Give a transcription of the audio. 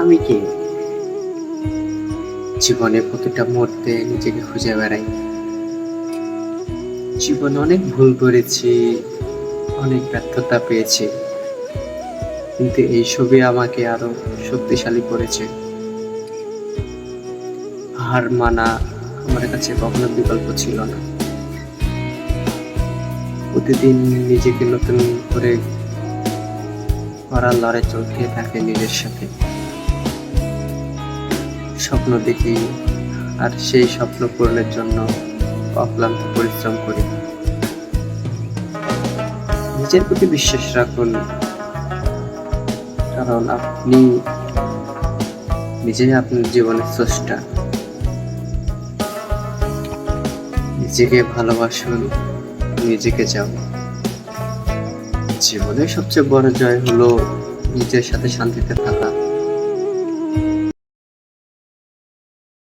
আমি কে? জীবনে প্রতিটা মুহূর্তে নিজেকে খুঁজে বেড়াই। জীবনে অনেক ভুল করেছি, অনেক ব্যর্থতা পেয়েছি। কিন্তু এই ছবি আমাকে আরও শক্তিশালী করেছে। হার মানা আমার কাছে কখনো বিকল্প ছিল না। প্রতিদিন নিজেকে নতুন করে করার লড়াই চলতে থাকে নিজের সাথে। স্বপ্ন দেখি আর সেই স্বপ্ন পূরণের জন্য অক্লান্ত পরিশ্রম করি। নিজের প্রতি বিশ্বাস রাখুন, কারণ আপনি নিজেই আপনার জীবনের স্রষ্টা। নিজেকে ভালোবাসুন, নিজেকে যাও জীবনের সবচেয়ে বড় জয় হলো নিজের সাথে শান্তিতে থাকা।